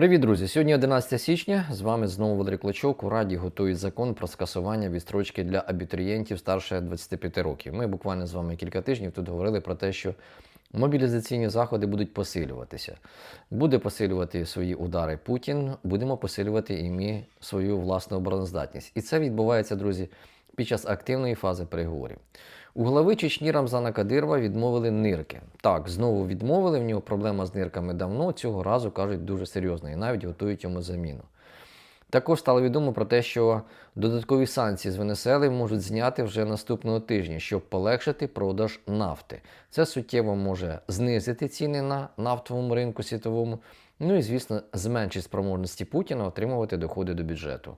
Привіт, друзі! Сьогодні 11 січня. З вами знову Валерій Клочок. У Раді готують закон про скасування відстрочки для абітурієнтів старше 25 років. Ми буквально з вами кілька тижнів тут говорили про те, що мобілізаційні заходи будуть посилюватися. Буде посилювати свої удари Путін, будемо посилювати і ми свою власну обороноздатність. І це відбувається, друзі, під час активної фази переговорів. У глави Чечні Рамзана Кадирова відмовили нирки. Так, знову відмовили. В нього проблема з нирками давно. Цього разу кажуть дуже серйозно і навіть готують йому заміну. Також стало відомо про те, що додаткові санкції з Венесуели можуть зняти вже наступного тижня, щоб полегшити продаж нафти. Це суттєво може знизити ціни на нафтовому ринку світовому. Ну і, звісно, зменшить спроможності Путіна отримувати доходи до бюджету.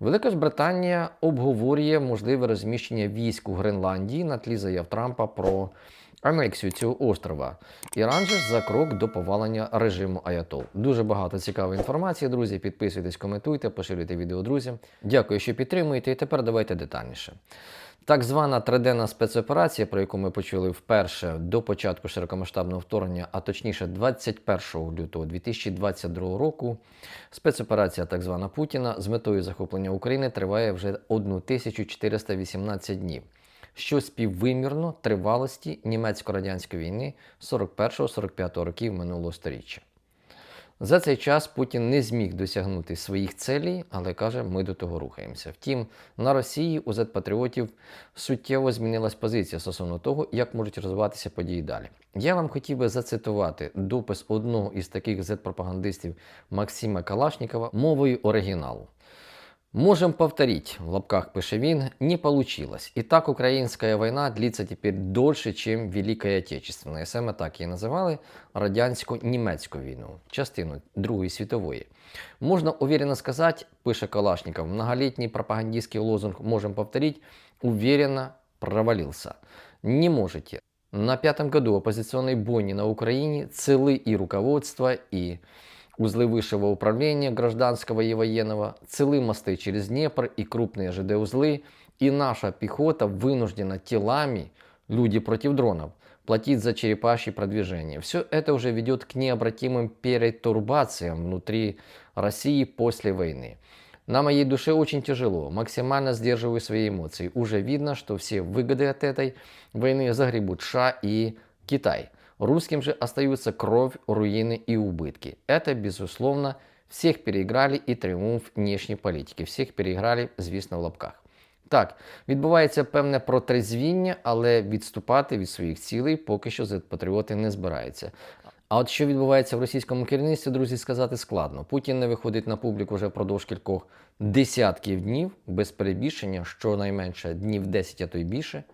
Велика ж Британія обговорює можливе розміщення військ у Гренландії на тлі заяв Трампа про анексію цього острова. Іран же за крок до повалення режиму Аятол. Дуже багато цікавої інформації, друзі. Підписуйтесь, коментуйте, поширюйте відео друзям. Дякую, що підтримуєте. І тепер давайте детальніше. Так звана триденна спецоперація, про яку ми почули вперше до початку широкомасштабного вторгнення, а точніше 21 лютого 2022 року, спецоперація так звана Путіна з метою захоплення України триває вже 1418 днів, що співвимірно тривалості німецько-радянської війни 41-45 років минулого століття. За цей час Путін не зміг досягнути своїх целей, але каже, ми до того рухаємося. Втім, на Росії у Z-патріотів суттєво змінилась позиція стосовно того, як можуть розвиватися події далі. Я вам хотів би зацитувати допис одного із таких Z-пропагандистів Максима Калашнікова мовою оригіналу. Можем повторить, в лапках пише він, не получилось. І так українська війна длиться тепер дольше, чем Великая Отечественная. Саме так її називали радянсько-німецьку війну, частину Другої світової. Можна уверенно сказати, пише Калашников, многолетний пропагандистский лозунг «можем повторить» уверенно провалился. Не можете. На пятом году оппозиционной бойни на Украине целы и руководство, и узлы высшего управления гражданского и военного, целы мосты через Днепр и крупные ЖД-узлы, и наша пехота вынуждена телами, люди против дронов, платить за черепашьи продвижения. Все это уже ведет к необратимым перетурбациям внутри России после войны. На моей душе очень тяжело, максимально сдерживаю свои эмоции. Уже видно, что все выгоды от этой войны загребут США и Китай. Русским же остаются кровь, руины и убытки. Это, безусловно, всех переиграли и триумф внешней политики. Всіх переіграли, звісно, в лапках. Так, відбувається певне протрезвіння, але відступати від своїх цілей поки що патріоти не збираються. А от що відбувається в російському керівництві, друзі, сказати складно. Путін не виходить на публіку вже впродовж кількох десятків днів, без перебільшення, щонайменше днів 10, а то й більше.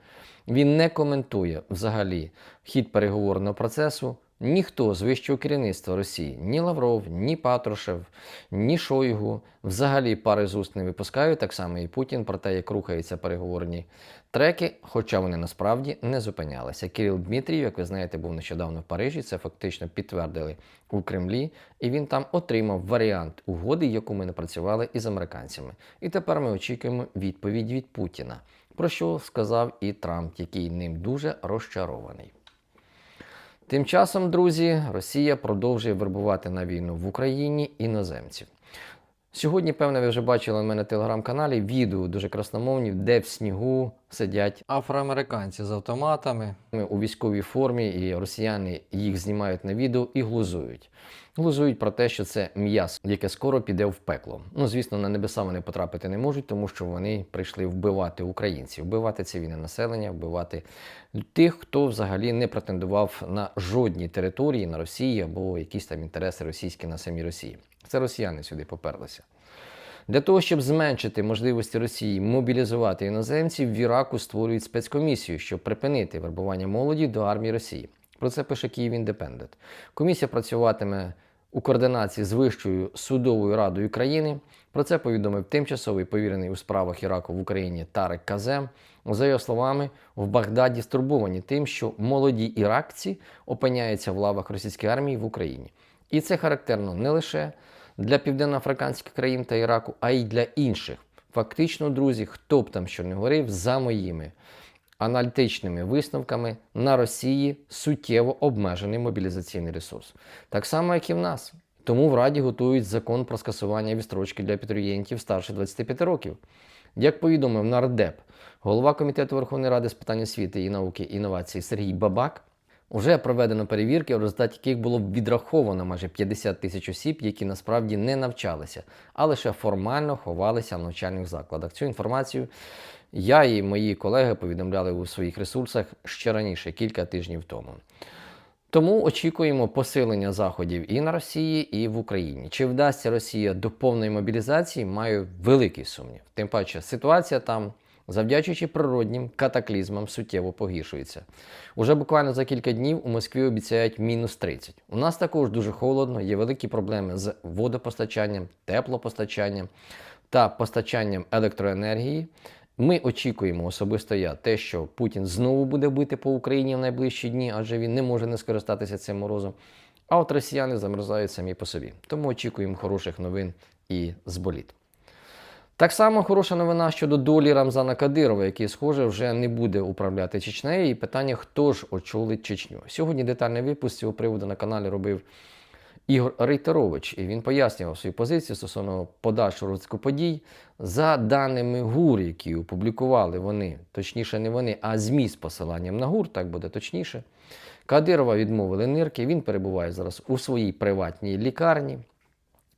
Він не коментує взагалі хід переговорного процесу. Ніхто з вищого керівництва Росії, ні Лавров, ні Патрушев, ні Шойгу взагалі пари з уст не випускають, так само і Путін про те, як рухаються переговорні треки, хоча вони насправді не зупинялися. Кирил Дмитрієв, як ви знаєте, був нещодавно в Парижі. Це фактично підтвердили у Кремлі, і він там отримав варіант угоди, яку ми напрацювали із американцями. І тепер ми очікуємо відповідь від Путіна, про що сказав і Трамп, який ним дуже розчарований. Тим часом, друзі, Росія продовжує вербувати на війну в Україні іноземців. Сьогодні, певно, ви вже бачили у мене в телеграм-каналі відео дуже красномовні, де в снігу сидять афроамериканці з автоматами у військовій формі, і росіяни їх знімають на відео і глузують. Глузують про те, що це м'ясо, яке скоро піде в пекло. Ну, звісно, на небеса вони потрапити не можуть, тому що вони прийшли вбивати українців, вбивати цивільне населення, вбивати тих, хто взагалі не претендував на жодній території на Росії або якісь там інтереси російські на самій Росії. Це росіяни сюди поперлися. Для того, щоб зменшити можливості Росії мобілізувати іноземців, в Іраку створюють спецкомісію, щоб припинити вербування молоді до армії Росії. Про це пише Київ Індепендент. Комісія працюватиме у координації з Вищою судовою радою країни. Про це повідомив тимчасовий повірений у справах Іраку в Україні Тарек Казем. За його словами, в Багдаді стурбовані тим, що молоді іракці опиняються в лавах російської армії в Україні. І це характерно не лише для південноафриканських країн та Іраку, а й для інших. Фактично, друзі, хто б там що не говорив, за моїми аналітичними висновками на Росії суттєво обмежений мобілізаційний ресурс. Так само, як і в нас. Тому в Раді готують закон про скасування відстрочки для абітурієнтів старше 25 років. Як повідомив нардеп, голова комітету Верховної Ради з питань освіти і науки і інновацій Сергій Бабак, уже проведено перевірки, в результаті яких було відраховано майже 50 тисяч осіб, які насправді не навчалися, а лише формально ховалися в навчальних закладах. Цю інформацію я і мої колеги повідомляли у своїх ресурсах ще раніше, кілька тижнів тому. Тому очікуємо посилення заходів і на Росії, і в Україні. Чи вдасться Росія до повної мобілізації, маю великий сумнів. Тим паче, ситуація там, завдячуючи природнім катаклізмам, суттєво погіршується. Уже буквально за кілька днів у Москві обіцяють мінус 30. У нас також дуже холодно, є великі проблеми з водопостачанням, теплопостачанням та постачанням електроенергії. Ми очікуємо особисто я те, що Путін знову буде бити по Україні в найближчі дні, адже він не може не скористатися цим морозом. А от росіяни замерзають самі по собі. Тому очікуємо хороших новин і зболіт. Так само хороша новина щодо долі Рамзана Кадирова, який, схоже, вже не буде управляти Чечнею. І питання, хто ж очолить Чечню. Сьогодні детальний випуск цього приводу на каналі робив Ігор Рейтерович, і він пояснював свою позицію стосовно подальшого розвитку подій. За даними ГУР, які опублікували вони, точніше, не вони, а ЗМІ з посиланням на ГУР, так буде точніше. Кадирова відмовили нирки. Він перебуває зараз у своїй приватній лікарні.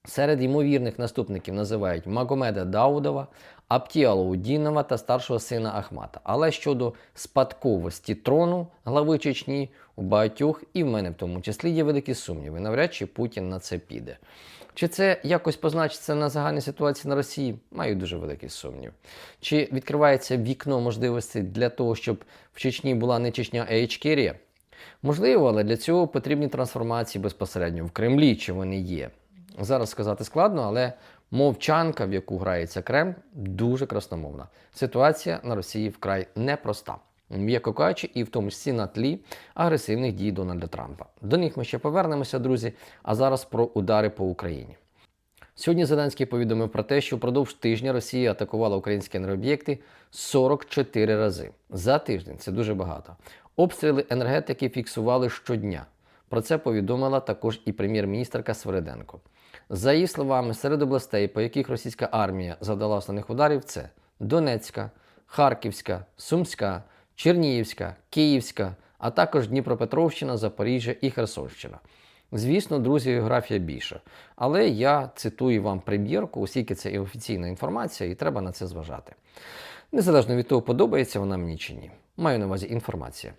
Серед ймовірних наступників називають Магомеда Даудова, Аптіалу Удінова та старшого сина Ахмата. Але щодо спадковості трону глави Чечні, у багатьох, і в мене в тому числі, є великі сумніви. Навряд чи Путін на це піде. Чи це якось позначиться на загальній ситуації на Росії? Маю дуже великий сумнів. Чи відкривається вікно можливостей для того, щоб в Чечні була не Чечня, а Ічкерія? Можливо, але для цього потрібні трансформації безпосередньо в Кремлі, чи вони є. Зараз сказати складно, але мовчанка, в яку грається Кремль, дуже красномовна. Ситуація на Росії вкрай непроста. М'яко кажучи, і в тому числі на тлі агресивних дій Дональда Трампа. До них ми ще повернемося, друзі. А зараз про удари по Україні. Сьогодні Зеленський повідомив про те, що впродовж тижня Росія атакувала українські енергооб'єкти 44 рази за тиждень. Це дуже багато. Обстріли енергетики фіксували щодня. Про це повідомила також і прем'єр-міністрка Свериденко. За її словами, серед областей, по яких російська армія завдала основних ударів, це Донецька, Харківська, Сумська, Чернігівська, Київська, а також Дніпропетровщина, Запоріжжя і Херсонщина. Звісно, друзі, географія більша. Але я цитую вам прем'єрку, оскільки це і офіційна інформація, і треба на це зважати. Незалежно від того, подобається вона мені чи ні. Маю на увазі інформація.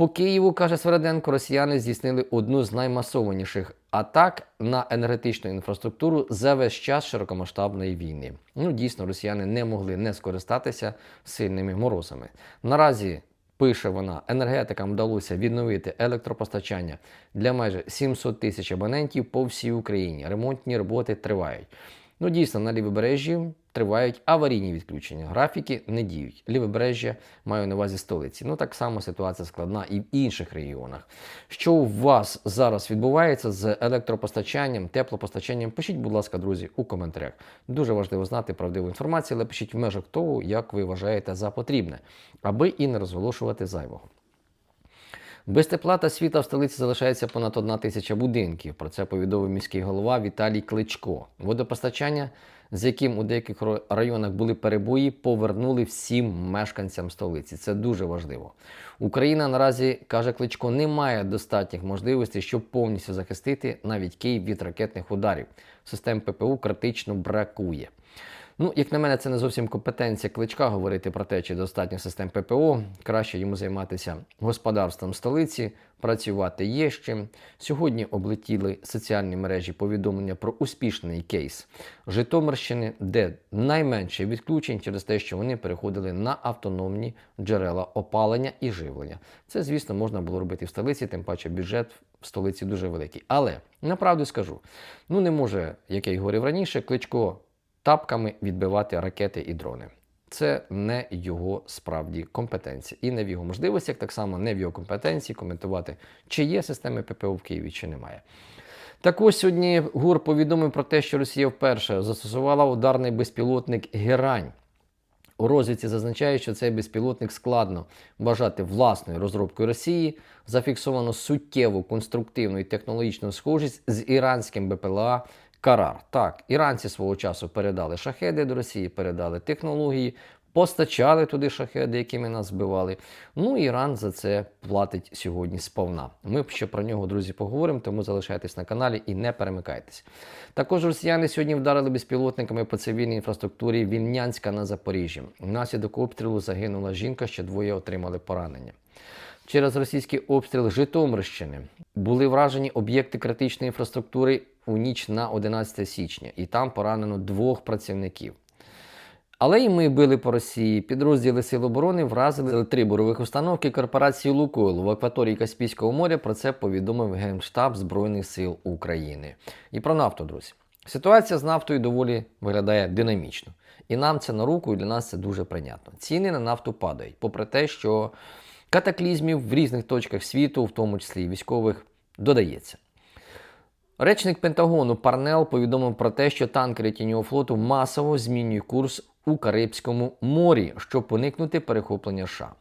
По Києву, каже Свереденко, росіяни здійснили одну з наймасованіших атак на енергетичну інфраструктуру за весь час широкомасштабної війни. Ну, дійсно, росіяни не могли не скористатися сильними морозами. Наразі. Пише вона, енергетикам вдалося відновити електропостачання для майже 700 тисяч абонентів по всій Україні. Ремонтні роботи тривають. Ну, дійсно, на лівобережжі тривають аварійні відключення. Графіки не діють. Лівобережжя маю на увазі столиці. Ну так само ситуація складна і в інших регіонах. Що у вас зараз відбувається з електропостачанням, теплопостачанням? Пишіть, будь ласка, друзі, у коментарях. Дуже важливо знати правдиву інформацію, але пишіть в межах того, як ви вважаєте за потрібне, аби і не розголошувати зайвого. Без тепла та світла в столиці залишається понад одна тисяча будинків. Про це повідомив міський голова Віталій Кличко. Водопостачання, з яким у деяких районах були перебої, повернули всім мешканцям столиці. Це дуже важливо. Україна наразі каже Кличко, не має достатніх можливостей, щоб повністю захистити навіть Київ від ракетних ударів. Систем ППУ критично бракує. Ну, як на мене, це не зовсім компетенція кличка говорити про те, чи достатньо систем ППО. Краще йому займатися господарством столиці, працювати є з чим. Сьогодні облетіли соціальні мережі повідомлення про успішний кейс Житомирщини, де найменше відключень через те, що вони переходили на автономні джерела опалення і живлення. Це, звісно, можна було робити в столиці, тим паче бюджет в столиці дуже великий. Але направду скажу: ну не може, як я й говорив раніше, кличко тапками відбивати ракети і дрони. Це не його справді компетенція. І не в його можливостях, так само не в його компетенції коментувати, чи є системи ППО в Києві, чи немає. Так ось сьогодні ГУР повідомив про те, що Росія вперше застосувала ударний безпілотник Герань У розвідці зазначають, що цей безпілотник складно вважати власною розробкою Росії. Зафіксовано суттєву конструктивну і технологічну схожість з іранським БПЛА Карар. Так, іранці свого часу передали шахеди до Росії, передали технології, постачали туди шахеди, якими нас збивали. Ну, Іран за це платить сьогодні сповна. Ми ще про нього, друзі, поговоримо, тому залишайтесь на каналі і не перемикайтесь. Також росіяни сьогодні вдарили безпілотниками по цивільній інфраструктурі Вільнянська на Запоріжжі. Внаслідок обстрілу загинула жінка, ще двоє отримали поранення. Через російський обстріл Житомирщини були вражені об'єкти критичної інфраструктури у ніч на 11 січня, і там поранено двох працівників. Але і ми били по Росії. Підрозділи Сил оборони вразили три бурових установки корпорації Лукойл в акваторії Каспійського моря. Про це повідомив Генштаб Збройних сил України. І про нафту, друзі. Ситуація з нафтою доволі виглядає динамічно. І нам це на руку, і для нас це дуже прийнятно. Ціни на нафту падають, попри те, що катаклізмів в різних точках світу, в тому числі і військових, додається. Речник Пентагону Парнел повідомив про те, що танкери тіньового флоту масово змінюють курс у Карибському морі, щоб уникнути перехоплення США.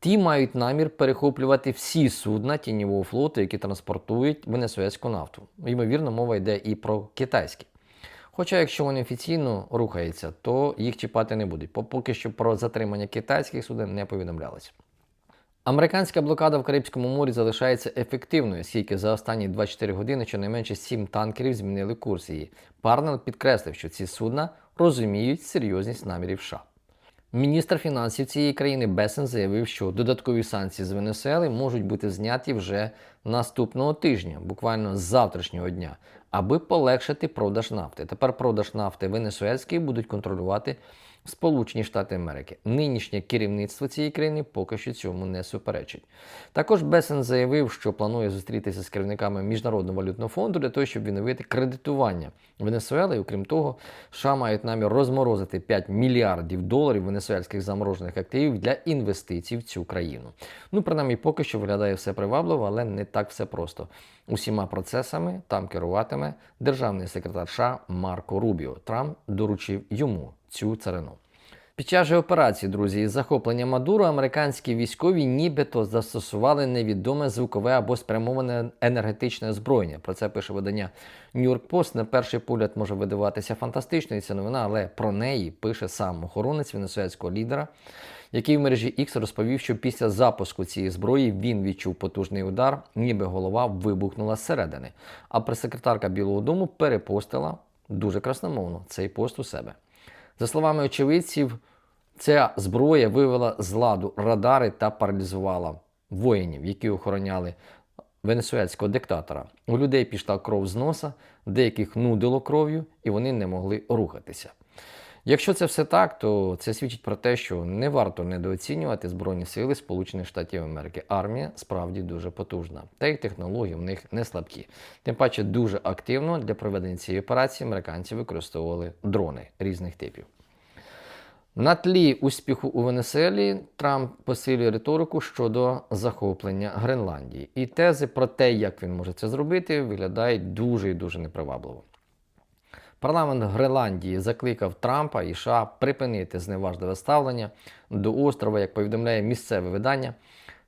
Ті мають намір перехоплювати всі судна тіньового флоту, які транспортують венесуельську нафту. Ймовірно, мова йде і про китайські. Хоча, якщо вони офіційно рухаються, то їх чіпати не будуть. Поки що про затримання китайських суден не повідомлялося. Американська блокада в Карибському морі залишається ефективною, оскільки за останні 24 години щонайменше 7 танкерів змінили курс її. Парнел підкреслив, що ці судна розуміють серйозність намірів США. Міністр фінансів цієї країни Бесен заявив, що додаткові санкції з Венесуели можуть бути зняті вже наступного тижня, буквально з завтрашнього дня, аби полегшити продаж нафти. Тепер продаж нафти венесуельської будуть контролювати Сполучені Штати Америки. Нинішнє керівництво цієї країни поки що цьому не суперечить. Також Бесен заявив, що планує зустрітися з керівниками Міжнародного валютного фонду для того, щоб відновити кредитування Венесуели. І окрім того, США мають намір розморозити 5 мільярдів доларів венесуельських заморожених активів для інвестицій в цю країну. Ну, принаймні, поки що виглядає все привабливо, але не так все просто. Усіма процесами там керуватиме державний секретар США Марко Рубіо. Трамп доручив йому цю царину. Під час же операції, друзі, із захоплення Мадуру американські військові нібито застосували невідоме звукове або спрямоване енергетичне озброєння. Про це пише видання New York Post. На перший погляд може видаватися фантастичною ця новина, але про неї пише сам охоронець венесуельського лідера, який в мережі X розповів, що після запуску цієї зброї він відчув потужний удар, ніби голова вибухнула зсередини. А прес-секретарка Білого Дому перепостила дуже красномовно цей пост у себе. За словами очевидців, ця зброя вивела з ладу радари та паралізувала воїнів, які охороняли венесуельського диктатора. У людей пішла кров з носа, деяких нудило кров'ю, і вони не могли рухатися. Якщо це все так, то це свідчить про те, що не варто недооцінювати Збройні сили Сполучених Штатів Америки. Армія справді дуже потужна, та й технології в них не слабкі. Тим паче дуже активно для проведення цієї операції американці використовували дрони різних типів. На тлі успіху у Венесуелі Трамп посилює риторику щодо захоплення Гренландії. І тези про те, як він може це зробити, виглядають дуже і дуже непривабливо. Парламент Гренландії закликав Трампа і США припинити зневажливе ставлення до острова, як повідомляє місцеве видання.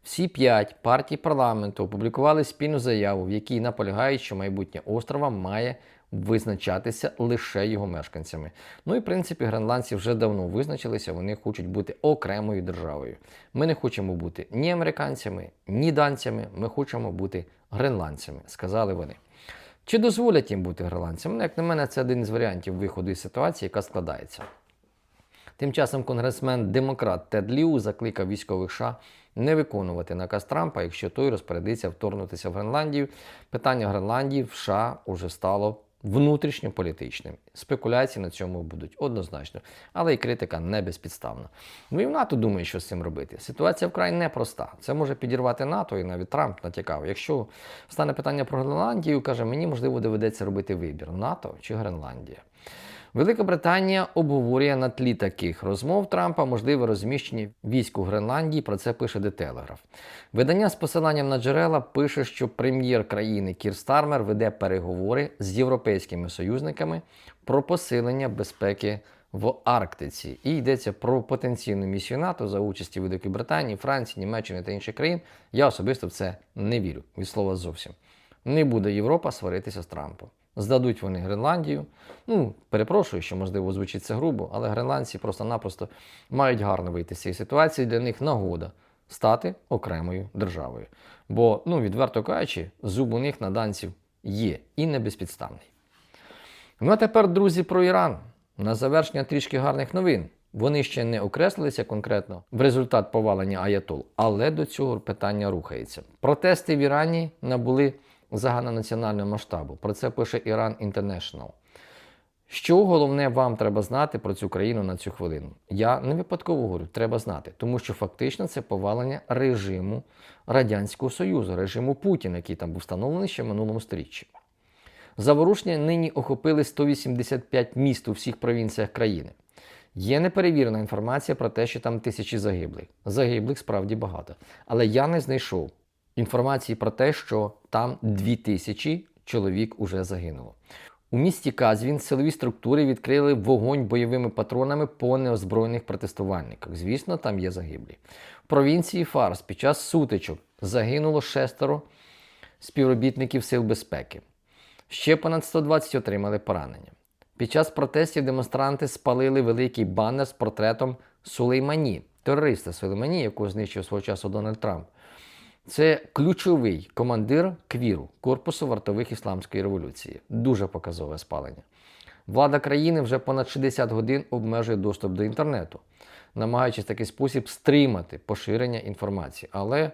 Всі п'ять партій парламенту опублікували спільну заяву, в якій наполягають, що майбутнє острова має визначатися лише його мешканцями. Ну і в принципі гренландці вже давно визначилися, вони хочуть бути окремою державою. Ми не хочемо бути ні американцями, ні данцями, ми хочемо бути гренландцями, сказали вони. Чи дозволять їм бути гренландцями? Ну, як на мене, це один із варіантів виходу із ситуації, яка складається. Тим часом конгресмен демократ Тед Ліу закликав військових США не виконувати наказ Трампа, якщо той розпорядиться вторгнутися в Гренландію. Питання Гренландії в США уже стало внутрішньополітичним. Спекуляції на цьому будуть однозначно, але і критика не безпідставна. Ну і в НАТО думає, що з цим робити. Ситуація вкрай непроста. Це може підірвати НАТО, і навіть Трамп натякав. Якщо стане питання про Гренландію, каже, мені можливо доведеться робити вибір: НАТО чи Гренландія. Велика Британія обговорює на тлі таких розмов Трампа можливе розміщення військ у Гренландії. Про це пише The Telegraph. Видання з посиланням на джерела пише, що прем'єр країни Кір Стармер веде переговори з європейськими союзниками про посилення безпеки в Арктиці. І йдеться про потенційну місію НАТО за участі Великої Британії, Франції, Німеччини та інших країн. Я особисто в це не вірю від слова зовсім. Не буде Європа сваритися з Трампом. Здадуть вони Гренландію. Ну, перепрошую, що можливо звучить це грубо, але гренландці просто-напросто мають гарно вийти з цієї ситуації. Для них нагода стати окремою державою. Бо, ну, відверто кажучи, зуб у них на данців є і не безпідставний. Ну а тепер, друзі, про Іран. На завершення трішки гарних новин. Вони ще не окреслилися конкретно в результат повалення Аятол, але до цього питання рухається. Протести в Ірані набули загальнонаціонального масштабу. Про це пише Iran International. Що головне вам треба знати про цю країну на цю хвилину? Я не випадково говорю, треба знати, тому що фактично це повалення режиму Радянського Союзу, режиму Путіна, який там був встановлений ще в минулому сторіччі. Заворушення нині охопили 185 міст у всіх провінціях країни. Є неперевірена інформація про те, що там тисячі загиблих. Загиблих справді багато. Але я не знайшов інформації про те, що там 2000 чоловік уже загинуло. У місті Казвін силові структури відкрили вогонь бойовими патронами по неозброєних протестувальниках. Звісно, там є загиблі. В провінції Фарс під час сутичок загинуло шестеро співробітників сил безпеки. Ще понад 120 отримали поранення. Під час протестів демонстранти спалили великий банер з портретом Сулеймані, терориста Сулеймані, якого знищив свого часу Дональд Трамп. Це ключовий командир Квіру, корпусу вартових ісламської революції. Дуже показове спалення. Влада країни вже понад 60 годин обмежує доступ до інтернету, намагаючись в такий спосіб стримати поширення інформації. Але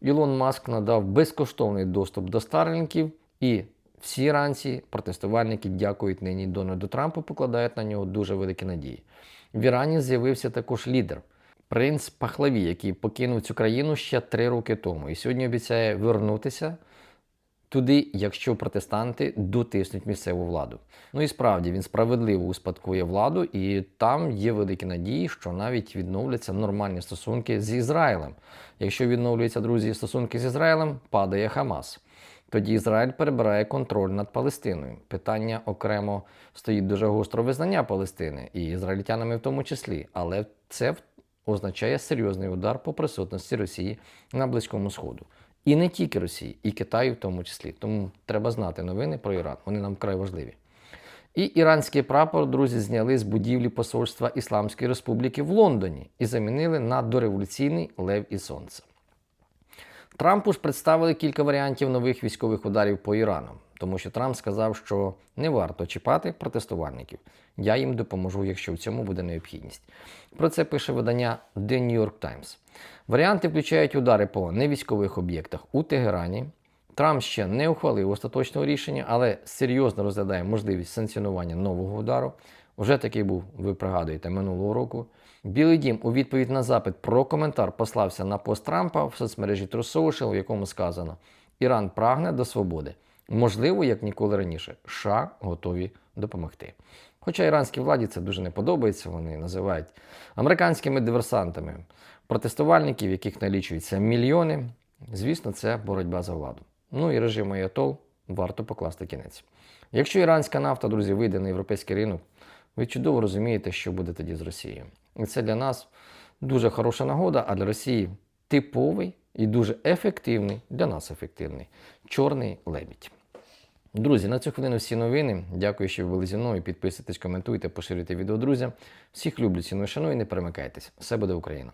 Ілон Маск надав безкоштовний доступ до старлінків, і всі іранці, протестувальники, дякують нині Дональду Трампу, покладають на нього дуже великі надії. В Ірані з'явився також лідер. Принц Пахлаві, який покинув цю країну ще три роки тому, і сьогодні обіцяє вернутися туди, якщо протестанти дотиснуть місцеву владу. Ну і справді він справедливо успадкує владу, і там є великі надії, що навіть відновляться нормальні стосунки з Ізраїлем. Якщо відновлюються друзі стосунки з Ізраїлем, падає Хамас. Тоді Ізраїль перебирає контроль над Палестиною. Питання окремо стоїть дуже гостро визнання Палестини і ізраїльтянами в тому числі, але це означає серйозний удар по присутності Росії на Близькому Сходу. І не тільки Росії, і Китаю в тому числі. Тому треба знати новини про Іран. Вони нам вкрай важливі. І іранський прапор, друзі, зняли з будівлі посольства Ісламської Республіки в Лондоні і замінили на дореволюційний Лев і Сонце. Трампу ж представили кілька варіантів нових військових ударів по Ірану, тому що Трамп сказав, що не варто чіпати протестувальників. Я їм допоможу, якщо в цьому буде необхідність. Про це пише видання The New York Times. Варіанти включають удари по невійськових об'єктах у Тегерані. Трамп ще не ухвалив остаточного рішення, але серйозно розглядає можливість санкціонування нового удару. Вже такий був, ви пригадуєте, минулого року. Білий дім у відповідь на запит про коментар послався на пост Трампа в соцмережі True в якому сказано: Іран прагне до свободи. Можливо, як ніколи раніше, США готові допомогти. Хоча іранській владі це дуже не подобається, вони називають американськими диверсантами протестувальників, яких налічується мільйони. Звісно, це боротьба за владу. Ну і режиму Аятол варто покласти кінець. Якщо іранська нафта, друзі, вийде на європейський ринок, ви чудово розумієте, що буде тоді з Росією. І це для нас дуже хороша нагода, а для Росії типовий і дуже ефективний, для нас ефективний чорний лебідь. Друзі, на цю хвилину всі новини. Дякую, що ви були зі мною. Підписуйтесь, коментуйте, поширюйте відео друзям. Всіх люблю, ціную, шаную і не перемикайтесь. Все буде Україна!